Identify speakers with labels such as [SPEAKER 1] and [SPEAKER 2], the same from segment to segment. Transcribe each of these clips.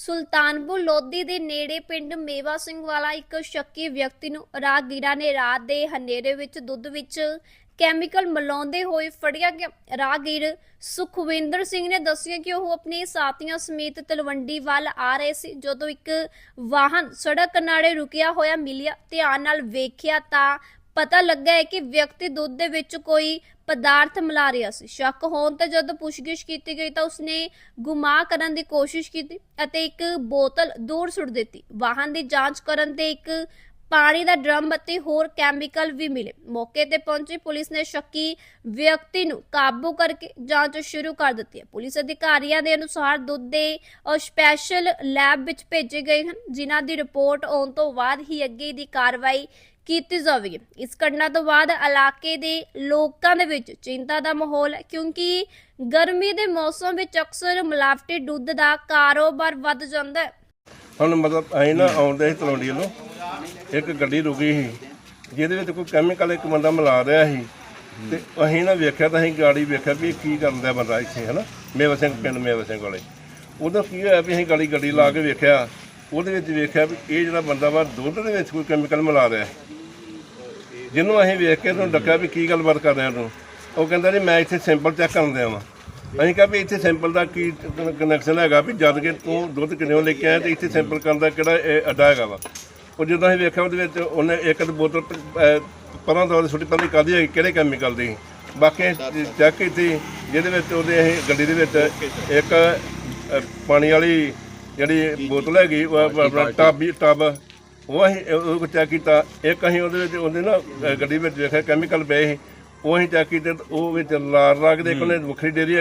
[SPEAKER 1] ਸੁਲਤਾਨਪੁਰ ਲੋਧੀ ਦੇ ਨੇੜੇ ਪਿੰਡ ਮੇਵਾ ਸਿੰਘ ਵਾਲਾ ਇੱਕ ਸ਼ੱਕੀ ਵਿਅਕਤੀ ਨੂੰ ਰਾਹਗੀਰਾਂ ਨੇ ਰਾਤ ਦੇ ਹਨੇਰੇ ਵਿੱਚ ਦੁੱਧ ਵਿੱਚ ਕੈਮੀਕਲ ਮਿਲਾਉਂਦੇ ਹੋਏ ਫੜਿਆ ਗਿਆ। ਰਾਹਗੀਰ ਸੁਖਵਿੰਦਰ ਸਿੰਘ ਨੇ ਦੱਸਿਆ ਕਿ ਉਹ ਆਪਣੇ ਸਾਥੀਆਂ ਸਮੇਤ ਤਲਵੰਡੀ ਵੱਲ ਆ ਰਹੇ ਸੀ। ਜਦੋਂ ਇੱਕ ਵਾਹਨ ਸੜਕ ਕਿਨਾਰੇ ਰੁਕਿਆ ਹੋਇਆ ਮਿਲਿਆ, ਧਿਆਨ ਨਾਲ ਵੇਖਿਆ ਤਾਂ ਪਤਾ ਲੱਗਾ ਹੈ ਕਿ ਵਿਅਕਤੀ ਦੁੱਧ ਦੇ ਵਿੱਚ ਕੋਈ ਪਦਾਰਥ ਮਿਲਾ ਰਿਹਾ ਸੀ। ਸ਼ੱਕ ਹੋਣ ਤੇ ਜਦੋਂ ਪੁੱਛਗਿੱਛ ਕੀਤੀ ਗਈ ਤਾਂ ਉਸਨੇ ਗੁਮਾਹ ਕਰਨ ਦੀ ਕੋਸ਼ਿਸ਼ ਕੀਤੀ ਅਤੇ ਇੱਕ ਬੋਤਲ ਦੂਰ ਸੁੱਟ ਦਿੱਤੀ। ਵਾਹਨ ਦੀ ਜਾਂਚ ਕਰਨ ਤੇ ਇੱਕ ਪਾਣੀ ਦਾ ਡਰਮ ਅਤੇ ਹੋਰ ਕੈਮੀਕਲ ਵੀ ਮਿਲੇ। ਮੌਕੇ ਤੇ ਪਹੁੰਚੀ ਪੁਲਿਸ ਨੇ ਸ਼ੱਕੀ ਵਿਅਕਤੀ ਨੂੰ ਕਾਬੂ ਕਰਕੇ ਜਾਂਚ ਸ਼ੁਰੂ ਕਰ ਦਿੱਤੀ ਹੈ। ਪੁਲਿਸ ਅਧਿਕਾਰੀਆਂ ਦੇ ਅਨੁਸਾਰ ਦੁੱਧ ਦੇ ਅ, ਸਪੈਸ਼ਲ ਲੈਬ ਵਿੱਚ ਭੇਜੇ ਗਏ ਹਨ ਜਿਨ੍ਹਾਂ ਦੀ ਰਿਪੋਰਟ ਆਉਣ ਤੋਂ ਬਾਅਦ ਹੀ ਅੱਗੇ ਦੀ ਕਾਰਵਾਈ ਕੀਤੀ ਜਾਵੇਗੀ। ਇਸ ਘਟਨਾ ਤੋਂ ਬਾਅਦ ਇਲਾਕੇ ਦੇ ਲੋਕਾਂ ਦੇ ਵਿੱਚ ਚਿੰਤਾ ਦਾ ਮਾਹੌਲ ਹੈ, ਕਿਉਂਕਿ ਗਰਮੀ ਦੇ ਮੌਸਮ ਵਿੱਚ ਅਕਸਰ ਮਿਲਾਵਟੀ ਦੁੱਧ ਦਾ ਕਾਰੋਬਾਰ ਵੱਧ ਜਾਂਦਾ ਹੈ।
[SPEAKER 2] ਹੁਣ ਮਤਲਬ ਅਸੀਂ ਨਾ ਆਉਂਦੇ ਸੀ ਤਲਵੰਡੀ ਵੱਲੋਂ ਇੱਕ ਗੱਡੀ ਰੁਕੀ ਸੀ, ਜਿਹਦੇ ਵਿੱਚ ਕੋਈ ਕੈਮੀਕਲ ਇੱਕ ਬੰਦਾ ਮਿਲਾ ਰਿਹਾ ਸੀ। ਤੇ ਅਸੀਂ ਨਾ ਵੇਖਿਆ ਤਾਂ ਅਸੀਂ ਗਾੜੀ ਵੇਖਿਆ ਵੀ ਕੀ ਕਰਦਾ ਬੰਦਾ ਇੱਥੇ, ਹਨਾ? ਮੇਵਾ ਸਿੰਘ, ਪਿੰਡ ਮੇਵਾ ਸਿੰਘ ਵਾਲੇ। ਉਦੋਂ ਕੀ ਹੋਇਆ ਵੀ ਅਸੀਂ ਗਾੜੀ ਗੱਡੀ ਲਾ ਕੇ ਵੇਖਿਆ ਉਹਦੇ ਵਿੱਚ ਵੇਖਿਆ ਵੀ ਇਹ ਜਿਹੜਾ ਬੰਦਾ ਵਾ ਦੁੱਧ ਦੇ ਵਿੱਚ ਕੋਈ ਕੈਮੀਕਲ ਮਿਲਾ ਰਿਹਾ। ਜਿਹਨੂੰ ਅਸੀਂ ਵੇਖ ਕੇ ਉਹਨੂੰ ਡੱਕਿਆ ਵੀ ਕੀ ਗੱਲਬਾਤ ਕਰ ਰਿਹਾ ਤੂੰ। ਉਹ ਕਹਿੰਦਾ ਜੀ ਮੈਂ ਇੱਥੇ ਸੈਂਪਲ ਚੈੱਕ ਕਰਨ ਦਿਆਂ ਵਾਂ। ਅਸੀਂ ਕਿਹਾ ਵੀ ਇੱਥੇ ਸੈਂਪਲ ਦਾ ਕੀ ਕਨੈਕਸ਼ਨ ਹੈਗਾ ਵੀ ਜਦ ਕਿ ਤੂੰ ਦੁੱਧ ਕਿੰਨੇ ਲੈ ਕੇ ਆਇਆ ਤੇ ਇੱਥੇ ਸੈਂਪਲ ਕਰਨ ਦਾ ਕਿਹੜਾ ਇਹ ਅੱਡਾ ਹੈਗਾ ਵਾ। ਉਹ ਜਦੋਂ ਅਸੀਂ ਵੇਖਿਆ ਉਹਦੇ ਵਿੱਚ ਉਹਨੇ ਇੱਕ ਤਾਂ ਬੋਤਲ ਅਹ, ਪਰਾਂ ਤੋਂ ਛੁੱਟੀ ਪਰਾਂ ਕਾਦੀ ਹੈਗੀ ਕਿਹੜੇ ਕੈਮੀਕਲ ਦੀ। ਬਾਕੀ ਚੈੱਕ ਕੀਤੀ ਜਿਹਦੇ ਵਿੱਚ ਉਹਦੇ ਅਸੀਂ ਗੱਡੀ ਦੇ ਵਿੱਚ ਇੱਕ ਪਾਣੀ ਵਾਲੀ ਜਿਹੜੀ ਬੋਤਲ ਹੈਗੀ ਉਹ ਆਪਣਾ ਟੱਬ ਟੱਬ ਉਹ ਅਸੀਂ ਉਹ ਕੋ ਚੈੱਕ ਕੀਤਾ। ਇੱਕ ਅਸੀਂ ਉਹਦੇ ਵਿੱਚ ਉਹਦੇ ਨਾ ਗੱਡੀ ਵਿੱਚ ਵੇਖਿਆ ਕੈਮੀਕਲ ਪਏ ਸੀ। ਉਹ ਅਸੀਂ ਚੈੱਕ ਕੀਤੇ ਤੇ ਉਹ ਵਿੱਚ ਲਾਰ ਰੱਖ ਦੇ ਉਹਨੇ ਵੱਖਰੀ ਡੇਰੀ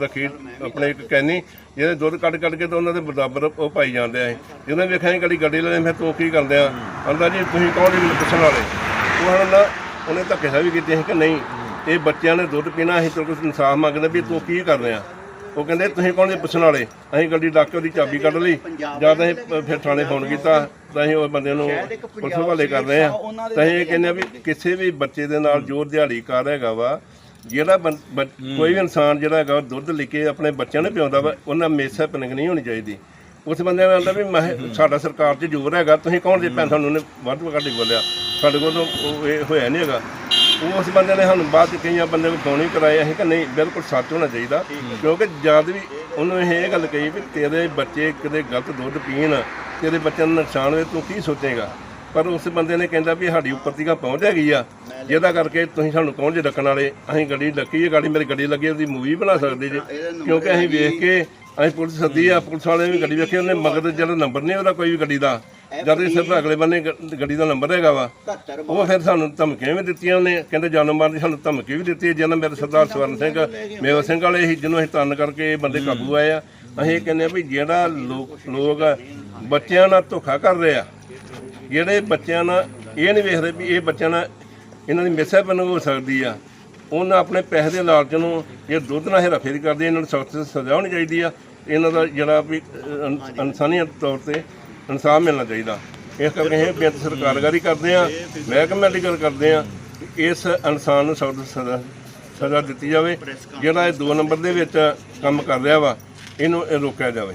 [SPEAKER 2] ਰੱਖੀ ਆਪਣੇ ਇੱਕ ਕੈਨੀ। ਜਿਹਦੇ ਦੁੱਧ ਕੱਢ ਕੱਢ ਕੇ ਤੇ ਉਹਨਾਂ ਦੇ ਬਰਾਬਰ ਉਹ ਪਾਈ ਜਾਂਦੇ ਆ ਜਿਹਨੇ ਵੇਖਿਆ ਅਸੀਂ ਗੱਡੀ ਗੱਡੀ ਲੈ ਮੈਂ ਤੂੰ ਕੀ ਕਰਦੇ ਆ? ਆਂਦਾ ਜੀ ਤੁਸੀਂ ਕੌਣ ਜੀ ਮੈਨੂੰ ਪੁੱਛਣ ਵਾਲੇ? ਉਹ ਹਨ ਨਾ ਉਹਨੇ ਧੱਕੇ ਸਾ ਵੀ ਕੀਤੇ ਸੀ ਕਿ ਨਹੀਂ ਇਹ ਬੱਚਿਆਂ ਨੇ ਦੁੱਧ ਪੀਣਾ ਅਸੀਂ ਤੇਰੇ ਕੋਲ ਇਨਸਾਫ ਮੰਗਦੇ ਵੀ ਤੂੰ ਕੀ ਕਰ ਰਿਹਾ? ਉਹ ਕਹਿੰਦੇ ਤੁਸੀਂ ਕੌਣ ਜੀ ਪੁੱਛਣ ਵਾਲੇ? ਅਸੀਂ ਗੱਡੀ ਡੱਕ ਕੇ ਉਹਦੀ ਚਾਬੀ ਕੱਢ ਲਈ। ਜਦ ਅਸੀਂ ਪ- ਫਿਰ ਥਾਣੇ ਫੋਨ ਕੀਤਾ ਤਾਂ ਅਸੀਂ ਉਹ ਬੰਦੇ ਨੂੰ ਪੁਲਿਸ ਹਵਾਲੇ ਕਰ ਰਹੇ ਆ। ਤਾਂ ਅਸੀਂ ਇਹ ਕਹਿੰਦੇ ਆ ਵੀ ਕਿਸੇ ਵੀ ਬੱਚੇ ਦੇ ਨਾਲ ਜੋ ਦਿਹਾੜੀ ਕਰ ਹੈਗਾ ਵਾ ਜਿਹੜਾ ਬੰ- ਬ- ਕੋਈ ਵੀ ਇਨਸਾਨ ਜਿਹੜਾ ਹੈਗਾ ਉਹ ਦੁੱਧ ਲੈ ਕੇ ਆਪਣੇ ਬੱਚਿਆਂ ਨੂੰ ਪਿਆਉਂਦਾ ਵਾ ਉਹਨਾਂ ਮੇਸਾ ਪਿੰਗ ਨਹੀਂ ਹੋਣੀ ਚਾਹੀਦੀ। ਉਸ ਬੰਦੇ ਨੇ ਆਂਦਾ ਵੀ ਮੈਂ ਸਾਡਾ ਸਰਕਾਰ 'ਚ ਜ਼ੋਰ ਹੈਗਾ ਤੁਸੀਂ ਕੌਣ ਜੇ ਭੈਣ ਸਾਨੂੰ ਉਹਨੇ ਵੱਧ ਘੱਟ ਹੀ ਬੋਲਿਆ। ਸਾਡੇ ਕੋਲ ਤਾਂ ਉਹ ਇਹ ਹੋਇਆ ਨਹੀਂ ਹੈਗਾ। ਉਸ ਬੰਦੇ ਨੇ ਸਾਨੂੰ ਬਾਅਦ ਚ ਕਈਆਂ ਬੰਦੇ ਨੂੰ ਫੋਨ ਹੀ ਕਰਾਏ ਅਸੀਂ ਕਿ ਨਹੀਂ ਬਿਲਕੁਲ ਸੱਚ ਹੋਣਾ ਚਾਹੀਦਾ ਕਿਉਂਕਿ ਜਦ ਵੀ ਉਹਨੂੰ ਇਹ ਗੱਲ ਕਹੀ ਵੀ ਤੇਰੇ ਬੱਚੇ ਕਿਤੇ ਗਲਤ ਦੁੱਧ ਪੀਣ ਤੇਰੇ ਬੱਚਿਆਂ ਨੂੰ ਨੁਕਸਾਨ ਹੋਵੇ ਤੂੰ ਕੀ ਸੋਚੇਗਾ? ਪਰ ਉਸ ਬੰਦੇ ਨੇ ਕਹਿੰਦਾ ਵੀ ਸਾਡੀ ਉੱਪਰ ਤੀਕਾ ਪਹੁੰਚ ਹੈਗੀ ਆ ਜਿਹਦਾ ਕਰਕੇ ਤੁਸੀਂ ਸਾਨੂੰ ਕੌਣ ਜੇ ਡੱਕਣ ਵਾਲੇ ਅਸੀਂ ਗੱਡੀ ਡੱਕੀ ਹੈ ਗਾੜੀ ਮੇਰੀ ਗੱਡੀ ਲੱਗੀ ਉਹਦੀ ਮੂਵੀ ਬਣਾ ਸਕਦੇ ਜੇ ਕਿਉਂਕਿ ਅਸੀਂ ਵੇਖ ਕੇ ਅਸੀਂ ਪੁਲਿਸ ਸੱਦੀ ਆ ਪੁਲਿਸ ਵਾਲੇ ਵੀ ਗੱਡੀ ਵੇਖੀ ਉਹਨੇ ਮਗਰ ਜਿਹੜਾ ਨੰਬਰ ਨਹੀਂ ਉਹਦਾ ਕੋਈ ਵੀ ਗੱਡੀ ਦਾ। ਜਦ ਕਿ ਸਿਰਫ ਅਗਲੇ ਬੰਨੇ ਗ- ਗੱਡੀ ਦਾ ਨੰਬਰ ਹੈਗਾ ਵਾ ਉਹ ਫਿਰ ਸਾਨੂੰ ਧਮਕੀਆਂ ਵੀ ਦਿੱਤੀਆਂ ਉਹਨੇ ਕਹਿੰਦੇ ਜਾਨੋਂ ਮਾਰਨ ਦੀ ਸਾਨੂੰ ਧਮਕੀ ਵੀ ਦਿੱਤੀ ਜਿਹਨਾਂ ਮੇਰੇ ਸਰਦਾਰ ਸਵਰਨ ਸਿੰਘ ਮੇਵਾ ਸਿੰਘ ਵਾਲੇ ਸੀ ਜਿਹਨੂੰ ਅਸੀਂ ਤੰਨ ਕਰਕੇ ਇਹ ਬੰਦੇ ਕਾਬੂ ਆਏ ਆ। ਅਸੀਂ ਇਹ ਕਹਿੰਦੇ ਆ ਵੀ ਜਿਹੜਾ ਲੋਕ ਲੋਕ ਬੱਚਿਆਂ ਨਾਲ ਧੋਖਾ ਕਰ ਰਹੇ ਆ ਜਿਹੜੇ ਬੱਚਿਆਂ ਨਾਲ ਇਹ ਨਹੀਂ ਵੇਖਦੇ ਵੀ ਇਹ ਬੱਚਿਆਂ ਨਾਲ ਇਹਨਾਂ ਦੀ ਮਿਸਹੈਪਨ ਹੋ ਸਕਦੀ ਆ। ਉਹਨਾਂ ਆਪਣੇ ਪੈਸੇ ਦੇ ਲਾਲਚ ਨੂੰ ਇਹ ਦੁੱਧ ਨਾਲ ਹੇਰਾਫੇਰੀ ਕਰਦੇ ਇਹਨਾਂ ਨੂੰ ਸਖਤ ਸਜ਼ਾ ਹੋਣੀ ਚਾਹੀਦੀ ਆ। ਇਹਨਾਂ ਦਾ ਜਿਹੜਾ ਵੀ ਅਹ, ਇਨ- ਇਨਸਾਨੀਅਤ ਤੌਰ ਤੇ ਇਨਸਾਫ ਮਿਲਣਾ ਚਾਹੀਦਾ। ਇਸ ਕਰਕੇ ਇਹ ਬੇਨਤੀ ਸਰਕਾਰਗਾਰੀ ਕਰਦੇ ਆ ਮਹਿਕਮੇ ਦੀ ਗੱਲ ਕਰਦੇ ਆ ਇਸ ਇਨਸਾਨ ਨੂੰ ਸਖਤ ਸਜ਼ਾ ਸਜ਼ਾ ਦਿੱਤੀ ਜਾਵੇ ਜਿਹੜਾ ਇਹ ਦੋ ਨੰਬਰ ਦੇ ਵਿੱਚ ਕੰਮ ਕਰ ਰਿਹਾ ਵਾ ਇਹਨੂੰ ਇਹ ਰੋਕਿਆ ਜਾਵੇ।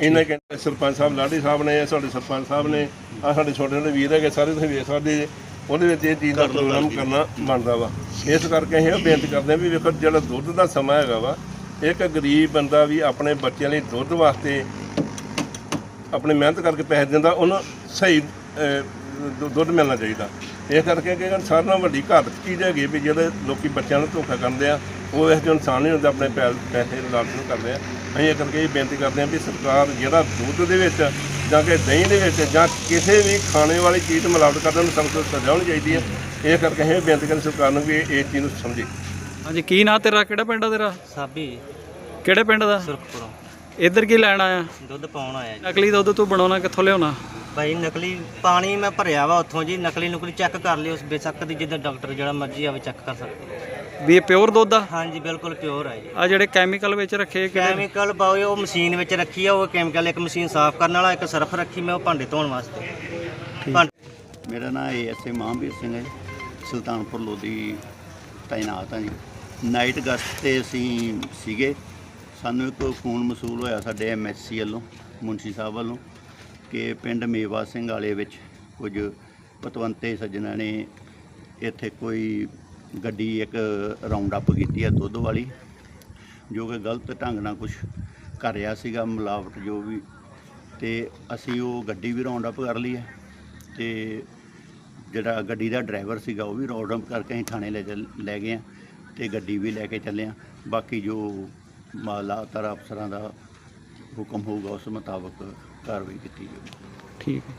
[SPEAKER 2] ਇਹਨਾਂ ਕਹਿੰਦੇ ਸਰਪੰਚ ਸਾਹਿਬ ਲਾਡੀ ਸਾਹਿਬ ਨੇ ਸਾਡੇ ਸਰਪੰਚ ਸਾਹਿਬ ਨੇ ਆ ਸਾਡੇ ਛੋਟੇ ਛੋਟੇ ਵੀਰ ਹੈਗੇ ਸਾਰੇ ਤੁਸੀਂ ਵੇਖ ਸਕਦੇ ਜੇ ਉਹਦੇ ਵਿੱਚ ਇਹ ਚੀਜ਼ ਦਾ ਪ੍ਰੋਗਰਾਮ ਕਰਨਾ ਬਣਦਾ ਵਾ। ਇਸ ਕਰਕੇ ਅਸੀਂ ਇਹ ਬੇਨਤੀ ਕਰਦੇ ਹਾਂ ਵੀ ਵੇਖੋ ਜਿਹੜਾ ਦੁੱਧ ਦਾ ਸਮਾਂ ਹੈਗਾ ਵਾ ਇੱਕ ਗਰੀਬ ਬੰਦਾ ਵੀ ਆਪਣੇ ਬੱਚਿਆਂ ਲਈ ਦੁੱਧ ਵਾਸਤੇ ਆਪਣੀ ਮਿਹਨਤ ਕਰਕੇ ਪੈਸੇ ਦਿੰਦਾ ਉਹਨੂੰ ਸਹੀ ਦੁ- ਦੁੱਧ ਮਿਲਣਾ ਚਾਹੀਦਾ। ਇਹ ਕਰਕੇ ਕਿ ਸਾਰਿਆਂ ਨਾਲੋਂ ਵੱਡੀ ਘਾਤਕ ਚੀਜ਼ ਹੈਗੀ ਵੀ ਜਿਹੜੇ ਲੋਕੀ ਬੱਚਿਆਂ ਨੂੰ ਧੋਖਾ ਕਰਦੇ ਆ ਉਹ ਇਸ ਜੋ ਇਨਸਾਨ ਨਹੀਂ ਹੁੰਦਾ ਆਪਣੇ ਪੈ- ਪੈਸੇ ਲਾਲਚ ਨੂੰ ਕਰਦੇ ਆ। ਅਸੀਂ ਇਹ ਕਰਕੇ ਇਹ ਬੇਨਤੀ ਕਰਦੇ ਹਾਂ ਵੀ ਸਰਕਾਰ ਜਿਹੜਾ ਦੁੱਧ ਦੇ ਵਿੱਚ ਜਾਂ ਕਿ ਦਹੀਂ ਦੇ ਵਿੱਚ ਜਾਂ ਕਿਸੇ ਵੀ ਖਾਣੇ ਵਾਲੀ ਚੀਜ਼ ਮਿਲਾਵਟ ਕਰਨ ਨੂੰ ਸਖਤ ਸਜ਼ਾ ਹੋਣੀ ਚਾਹੀਦੀ ਹੈ। ਇਹ ਕਰਕੇ ਅਸੀਂ ਇਹ ਬੇਨਤੀ ਕਰਦੇ ਸਰਕਾਰ ਨੂੰ ਵੀ ਇਹ ਇਹ ਚੀਜ਼ ਨੂੰ ਸਮਝੇ।
[SPEAKER 3] ਹਾਂਜੀ ਕੀ ਨਾਂ ਤੇਰਾ? ਕਿਹੜਾ ਪਿੰਡ ਆ ਤੇਰਾ?
[SPEAKER 4] ਸਾਬੀ।
[SPEAKER 3] ਕਿਹੜੇ ਪਿੰਡ ਦਾ?
[SPEAKER 4] ਸੁਰਖਪੁਰੋਂ।
[SPEAKER 3] ਇੱਧਰ ਕੀ ਲੈਣ ਆਇਆ?
[SPEAKER 4] ਦੁੱਧ ਪਾਉਣ ਆਇਆ ਜੀ।
[SPEAKER 3] ਨਕਲੀ ਦੁੱਧ ਤੂੰ ਬਣਾਉਣਾ ਕਿੱਥੋਂ ਲਿਆਉਣਾ?
[SPEAKER 4] ਭਾਈ ਨਕਲੀ ਪਾਣੀ ਮੈਂ ਭਰਿਆ ਵਾ ਉੱਥੋਂ ਜੀ ਨਕਲੀ ਨੁਕਲੀ ਚੈੱਕ ਕਰ ਲਿਓ ਬੇਸ਼ੱਕ ਦੀ ਜਿੱਦਾਂ ਡਾਕਟਰ ਜਿਹੜਾ ਮਰਜ਼ੀ ਆਵੇ ਚੈੱਕ ਕਰ ਸਕਦੇ।
[SPEAKER 3] ਵੀ ਇਹ ਪਿਓਰ ਦੁੱਧ ਆ?
[SPEAKER 4] ਹਾਂਜੀ ਬਿਲਕੁਲ ਪਿਓਰ ਹੈ ਜੀ।
[SPEAKER 3] ਆ ਜਿਹੜੇ ਕੈਮੀਕਲ ਵਿੱਚ ਰੱਖੇ ਕਿਹੜੇ?
[SPEAKER 4] ਕੈਮੀਕਲ ਪਾਓ ਉਹ ਮਸ਼ੀਨ ਵਿੱਚ ਰੱਖੀ ਆ ਉਹ ਕੈਮੀਕਲ ਇੱਕ ਮਸ਼ੀਨ ਸਾਫ਼ ਕਰਨ ਵਾਲਾ ਇੱਕ ਸਰਫ ਰੱਖੀ ਮੈਂ ਉਹ ਭਾਂਡੇ ਧੋਣ ਵਾਸਤੇ। ਭਾਂਡੇ
[SPEAKER 5] ਮੇਰਾ ਨਾਮ ਏਐਸਏ ਮਹਾਂਵੀਰ ਸਿੰਘ ਹੈ ਜੀ। ਸੁਲਤਾਨਪੁਰ ਲੋਧੀ ਤਾਇਨਾਤ ਹਾਂ ਜੀ। ਨਾਈਟ ਗਸਤ ਤੇ ਅਸੀਂ ਸੀਗੇ। ਸਾਨੂੰ ਇੱਕ ਫੋਨ ਮਸੂਲ ਹੋਇਆ ਸਾਡੇ ਐਮਐਸਸੀ ਵੱਲੋਂ, ਮੁਨਸ਼ੀ ਸਾਹਿਬ ਵੱਲੋਂ, ਕਿ ਪਿੰਡ ਮੇਵਾ ਸਿੰਘ ਵਾਲੇ ਵਿੱਚ ਕੁਝ ਪਤਵੰਤੇ ਸੱਜਣਾਂ ਨੇ ਇੱਥੇ ਕੋਈ ਗੱਡੀ ਇੱਕ ਰਾਉਂਡ ਅਪ ਕੀਤੀ ਹੈ ਦੁੱਧ ਵਾਲੀ, ਜੋ ਕਿ ਗਲਤ ਢੰਗ ਨਾਲ ਕੁਝ ਕਰ ਰਿਹਾ ਸੀਗਾ, ਮਿਲਾਵਟ ਜੋ ਵੀ, ਤੇ ਅਸੀਂ ਉਹ ਗੱਡੀ ਵੀ ਰਾਉਂਡ ਅਪ ਕਰ ਲਈ ਹੈ, ਤੇ ਜਿਹੜਾ ਗੱਡੀ ਦਾ ਡਰਾਈਵਰ ਸੀਗਾ ਉਹ ਵੀ ਰਾਉਂਡ ਅਪ ਕਰਕੇ ਅਸੀਂ ਥਾਣੇ ਲੈ ਚੱਲ- ਲੈ ਗਏ ਆ ਤੇ ਗੱਡੀ ਵੀ ਲੈ ਕੇ ਚੱਲੇ ਆ ਬਾਕੀ ਜੋ ਮਾਲਾਤਰ ਅਫਸਰਾਂ ਦਾ ਹੁਕਮ ਹੋਊਗਾ ਉਸ ਮੁਤਾਬਕ ਕਾਰਵਾਈ ਕੀਤੀ ਜਾਊਗੀ।
[SPEAKER 3] ਠੀਕ ਹੈ।